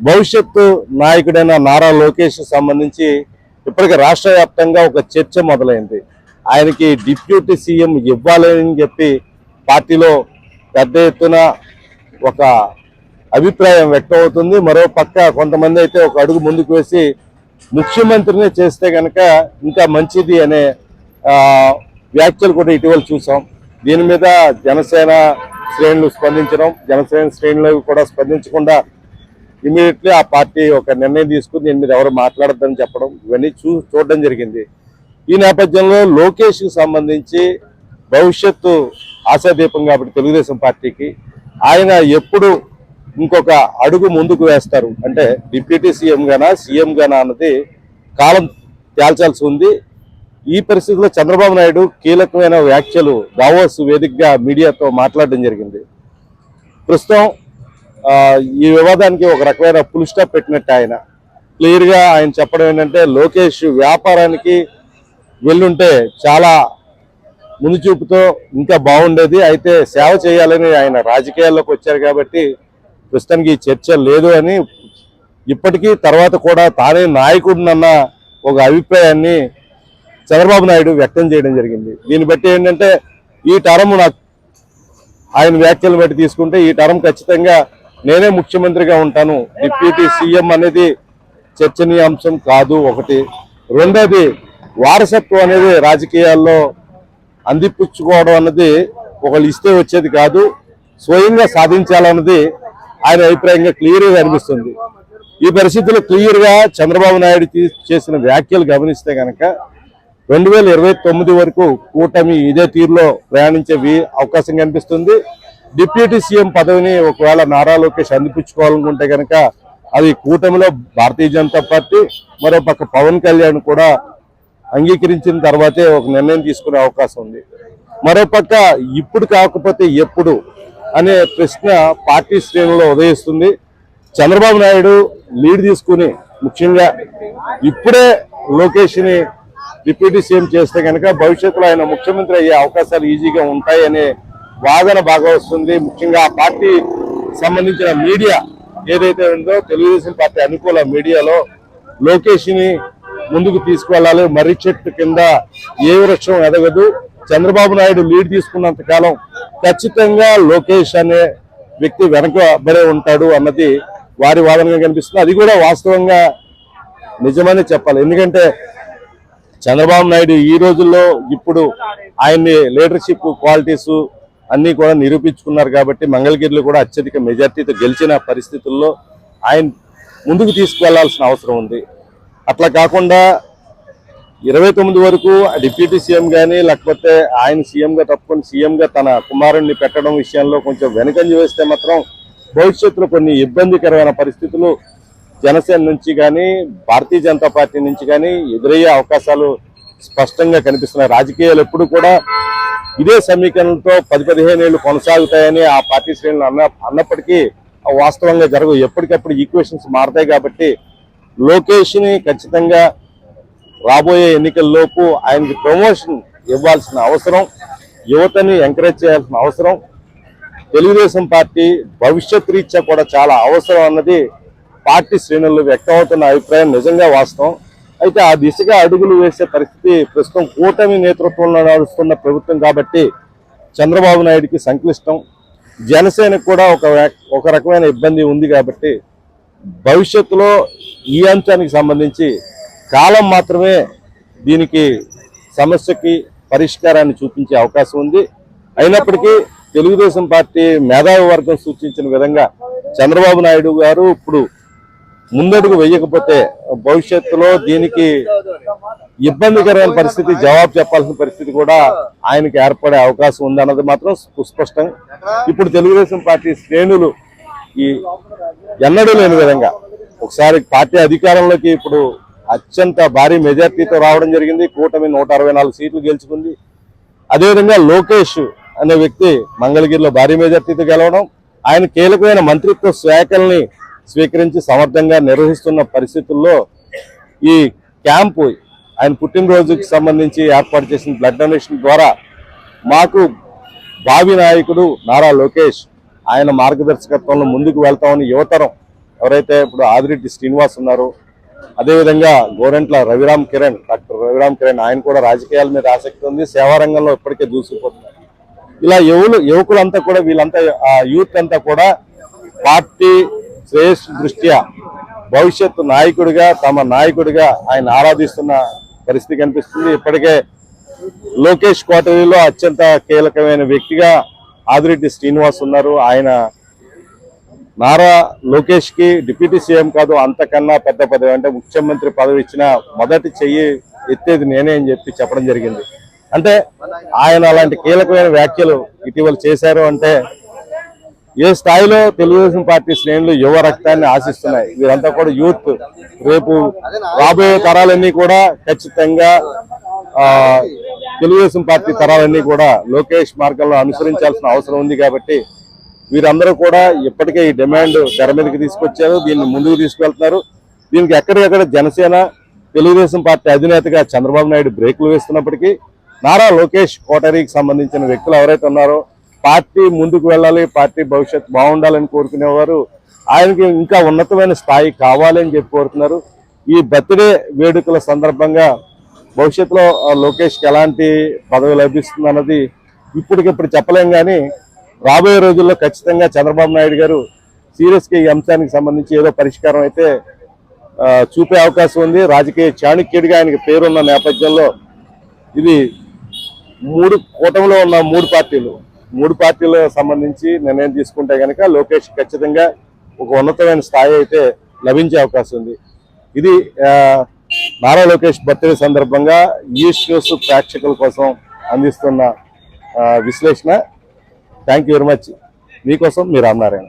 భవిష్యత్తు నాయకుడైన నారా లోకేష్ సంబంధించి ఇప్పటికే రాష్ట్ర వ్యాప్తంగా ఒక చర్చ మొదలైంది. ఆయనకి డిప్యూటీ సీఎం ఇవ్వాలని చెప్పి పార్టీలో పెద్ద ఎత్తున ఒక అభిప్రాయం వ్యక్తం అవుతుంది మరో పక్క కొంతమంది అయితే ఒక అడుగు ముందుకు వేసి ముఖ్యమంత్రిని చేస్తే కనుక ఇంకా మంచిది అనే వ్యాఖ్యలు కూడా ఇటీవల చూసాం. దీని మీద జనసేన శ్రేణులు స్పందించడం జనసేన శ్రేణులు కూడా స్పందించకుండా ఇమీడియట్లీ ఆ పార్టీ ఒక నిర్ణయం తీసుకుని నేను మీరు ఎవరు మాట్లాడద్దని చెప్పడం ఇవన్నీ చూ చూడడం జరిగింది. ఈ నేపథ్యంలో లోకేష్కి సంబంధించి భవిష్యత్తు ఆశాదీపం కాబట్టి తెలుగుదేశం పార్టీకి ఆయన ఎప్పుడు ఇంకొక అడుగు ముందుకు వేస్తారు. అంటే డిప్యూటీ సీఎం గానా సీఎం గానా అన్నది కాలం తేల్చాల్సి ఉంది. ఈ పరిస్థితిలో చంద్రబాబు నాయుడు కీలకమైన వ్యాఖ్యలు దావోస్ వేదికగా మీడియాతో మాట్లాడడం జరిగింది. ప్రస్తుతం ఈ వివాదానికి ఒక రకమైన ఫుల్ స్టాప్ పెట్టినట్టు ఆయన. క్లియర్గా ఆయన చెప్పడం ఏంటంటే లోకేష్ వ్యాపారానికి వెళ్ళుంటే చాలా ముందు చూపుతో ఇంకా బాగుండేది. అయితే సేవ చేయాలని ఆయన రాజకీయాల్లోకి వచ్చారు కాబట్టి ప్రస్తుతానికి ఈ చర్చ లేదు అని ఇప్పటికీ తర్వాత కూడా తానే నాయకుడినన్న ఒక అభిప్రాయాన్ని చంద్రబాబు నాయుడు వ్యక్తం చేయడం జరిగింది. దీన్ని బట్టి ఏంటంటే ఈ టర్మ్ నాకు ఆయన వ్యాఖ్యలు బట్టి తీసుకుంటే ఈ టర్మ్ ఖచ్చితంగా నేనే ముఖ్యమంత్రిగా ఉంటాను. డిప్యూటీ సీఎం అనేది చర్చనీయాంశం కాదు ఒకటి. రెండోది వారసత్వం అనేది రాజకీయాల్లో అందిపుచ్చుకోవడం అన్నది ఒకళ్ళు ఇస్తే వచ్చేది కాదు. స్వయంగా సాధించాలన్నది ఆయన అభిప్రాయంగా క్లియర్గా అనిపిస్తుంది ఈ పరిస్థితుల్లో క్లియర్గా చంద్రబాబు నాయుడు చేసిన వ్యాఖ్యలు గమనిస్తే కనుక రెండు వేల ఇరవై తొమ్మిది వరకు కూటమి ఇదే తీరులో ప్రయాణించే అవకాశం కనిపిస్తుంది. డిప్యూటీ సీఎం పదవిని ఒకవేళ నారా లోకేష్ అందిపించుకోవాలనుకుంటే కనుక అది కూటమిలో భారతీయ జనతా పార్టీ మరో పక్క పవన్ కళ్యాణ్ కూడా అంగీకరించిన తర్వాతే ఒక నిర్ణయం తీసుకునే అవకాశం ఉంది. మరోపక్క ఇప్పుడు కాకపోతే ఎప్పుడు అనే ప్రశ్న పార్టీ శ్రేణుల్లో ఉదయిస్తుంది. చంద్రబాబు నాయుడు లీడ్ తీసుకుని ముఖ్యంగా ఇప్పుడే లోకేష్ని డిప్యూటీ సీఎం చేస్తే కనుక భవిష్యత్తులో ఆయన ముఖ్యమంత్రి అయ్యే అవకాశాలు ఈజీగా ఉంటాయనే వాదన బాగా వస్తుంది. ముఖ్యంగా ఆ పార్టీ సంబంధించిన మీడియా ఏదైతే ఉందో తెలుగుదేశం పార్టీ అనుకూల మీడియాలో లోకేష్ని ముందుకు తీసుకువెళ్ళాలి. మర్రి చెట్టు కింద ఏ వృక్షం ఎదగదు. చంద్రబాబు నాయుడు లీడ్ తీసుకున్నంత కాలం ఖచ్చితంగా లోకేష్ అనే వ్యక్తి వెనకబడే ఉంటాడు అన్నది వారి వాదనగా కనిపిస్తుంది. అది కూడా వాస్తవంగా నిజమని చెప్పాలి. ఎందుకంటే చంద్రబాబు నాయుడు ఈ రోజుల్లో ఇప్పుడు ఆయన్ని లీడర్షిప్ క్వాలిటీస్ అన్ని కూడా నిరూపించుకున్నారు కాబట్టి మంగళగిరిలో కూడా అత్యధిక మెజార్టీతో గెలిచిన పరిస్థితుల్లో ఆయన ముందుకు తీసుకువెళ్ళాల్సిన అవసరం ఉంది. అట్లా కాకుండా ఇరవై తొమ్మిది వరకు డిప్యూటీ సీఎం కానీ లేకపోతే ఆయన సీఎంగా తప్పుకొని సీఎంగా తన కుమారుణ్ణి పెట్టడం విషయంలో కొంచెం వెనకంజ వేస్తే మాత్రం భవిష్యత్తులో కొన్ని ఇబ్బందికరమైన పరిస్థితులు జనసేన నుంచి కానీ భారతీయ జనతా పార్టీ నుంచి కానీ ఎదురయ్యే అవకాశాలు స్పష్టంగా కనిపిస్తున్నాయి. రాజకీయాలు ఎప్పుడు కూడా ఇదే సమీకరణతో పది పదిహేను ఏళ్ళు కొనసాగుతాయని ఆ పార్టీ శ్రేణులు అన్న అన్నప్పటికీ వాస్తవంగా జరగవు. ఎప్పటికప్పుడు ఈక్వేషన్స్ మారతాయి కాబట్టి లోకేష్ని ఖచ్చితంగా రాబోయే ఎన్నికల్లోపు ఆయనకి ప్రమోషన్ ఇవ్వాల్సిన అవసరం యువతని ఎంకరేజ్ చేయాల్సిన అవసరం తెలుగుదేశం పార్టీ భవిష్యత్ రీత్యా కూడా చాలా అవసరం అన్నది పార్టీ శ్రేణుల్లో వ్యక్తమవుతున్న అభిప్రాయం నిజంగా వాస్తవం. అయితే ఆ దిశగా అడుగులు వేసే పరిస్థితి ప్రస్తుతం కూటమి నేతృత్వంలో నడుస్తున్న ప్రభుత్వం కాబట్టి చంద్రబాబు నాయుడికి సంక్లిష్టం. జనసేనకు కూడా ఒక ఒక రకమైన ఇబ్బంది ఉంది కాబట్టి భవిష్యత్తులో ఈ అంశానికి సంబంధించి కాలం మాత్రమే దీనికి సమస్యకి పరిష్కారాన్ని చూపించే అవకాశం ఉంది. అయినప్పటికీ తెలుగుదేశం పార్టీ మేధావి వర్గం సూచించిన విధంగా చంద్రబాబు నాయుడు గారు ఇప్పుడు ముందడుగు వేయకపోతే భవిష్యత్తులో దీనికి ఇబ్బందికరమైన పరిస్థితి జవాబు చెప్పాల్సిన పరిస్థితి కూడా ఆయనకి ఏర్పడే అవకాశం ఉందన్నది మాత్రం సుస్పష్టం. ఇప్పుడు తెలుగుదేశం పార్టీ శ్రేణులు ఈ ఎన్నడూ లేని విధంగా ఒకసారి పార్టీ అధికారంలోకి ఇప్పుడు అత్యంత భారీ మెజార్టీతో రావడం జరిగింది. కూటమి నూట అరవై నాలుగు సీట్లు గెలుచుకుంది. అదేవిధంగా లోకేష్ అనే వ్యక్తి మంగళగిరిలో భారీ మెజార్టీతో గెలవడం ఆయన కీలకమైన మంత్రిత్వ శాఖల్ని స్వీకరించి సమర్థంగా నిర్వహిస్తున్న పరిస్థితుల్లో ఈ క్యాంపు ఆయన పుట్టినరోజుకి సంబంధించి ఏర్పాటు చేసిన బ్లడ్ డొనేషన్ ద్వారా మాకు భావి నాయకుడు నారా లోకేష్ ఆయన మార్గదర్శకత్వంలో ముందుకు వెళ్తామని యువతరం ఎవరైతే ఇప్పుడు ఆదిరెడ్డి శ్రీనివాస్ ఉన్నారో అదేవిధంగా గోరెంట్ల రవిరామ్ కిరణ్ డాక్టర్ రవిరామ్ కిరణ్ ఆయన కూడా రాజకీయాల మీద ఆసక్తి ఉంది సేవా రంగంలో ఇప్పటికే దూసుకుపోతున్నారు. ఇలా యువలు యువకులంతా కూడా వీళ్ళంతా ఆ యూత్ అంతా కూడా పార్టీ శ్రేయస్ దృష్ట్యా భవిష్యత్తు నాయకుడిగా తమ నాయకుడిగా ఆయన ఆరాధిస్తున్న పరిస్థితి కనిపిస్తుంది. ఇప్పటికే లోకేష్ క్వార్టరీలో అత్యంత కీలకమైన వ్యక్తిగా ఆదిరెడ్డి శ్రీనివాస్ ఉన్నారు. ఆయన నారా లోకేష్కి డిప్యూటీ సీఎం కాదు అంతకన్నా పెద్ద పదవి. అంటే ముఖ్యమంత్రి పదవి ఇచ్చిన మొదటి చెయ్యి ఎత్తేది నేనే అని చెప్పి చెప్పడం జరిగింది. అంటే ఆయన అలాంటి కీలకమైన వ్యాఖ్యలు ఇటీవల చేశారు అంటే ఏ స్థాయిలో తెలుగుదేశం పార్టీ శ్రేణులు యువ రక్తాన్ని ఆశిస్తున్నాయి? వీరంతా కూడా యూత్. రేపు రాబోయే తరాలన్నీ కూడా ఖచ్చితంగా తెలుగుదేశం పార్టీ తరాలన్నీ కూడా లోకేష్ మార్గంలో అనుసరించాల్సిన అవసరం ఉంది కాబట్టి వీరందరూ కూడా ఇప్పటికే ఈ డిమాండ్ తెర మీదకి తీసుకొచ్చారు. దీన్ని ముందుకు తీసుకెళ్తున్నారు దీనికి ఎక్కడికక్కడ జనసేన తెలుగుదేశం పార్టీ అధినేతగా చంద్రబాబు నాయుడు బ్రేకులు వేస్తున్నప్పటికీ నారా లోకేష్ కోటరీకి సంబంధించిన వ్యక్తులు ఎవరైతే ఉన్నారో పార్టీ ముందుకు వెళ్ళాలి పార్టీ భవిష్యత్ బాగుండాలని కోరుకునేవారు. ఆయనకి ఇంకా ఉన్నతమైన స్థాయి కావాలని చెప్పి కోరుతున్నారు. ఈ బర్త్డే వేడుకల సందర్భంగా భవిష్యత్తులో లోకేష్కి ఎలాంటి పదవి లభిస్తుంది అన్నది ఇప్పటికిప్పుడు చెప్పలేం కానీ రాబోయే రోజుల్లో ఖచ్చితంగా చంద్రబాబు నాయుడు గారు సీరియస్గా ఈ అంశానికి సంబంధించి ఏదో పరిష్కారం అయితే చూపే అవకాశం ఉంది. రాజకీయ చాణక్యుడిగా ఆయనకి పేరున్న నేపథ్యంలో ఇది మూడు కూటమిలో ఉన్న మూడు పార్టీలు. మూడు పార్టీల సంబంధించి నిర్ణయం తీసుకుంటే కనుక లోకేష్ ఖచ్చితంగా ఒక ఉన్నతమైన స్థాయి అయితే లభించే అవకాశం ఉంది. ఇది నారా లోకేష్ బర్త్డే సందర్భంగా ఈ షోస్ ప్రేక్షకుల కోసం అందిస్తున్న విశ్లేషణ. థ్యాంక్ యూ వెరీ మచ్ మీకోసం మీరు అన్నారాయణ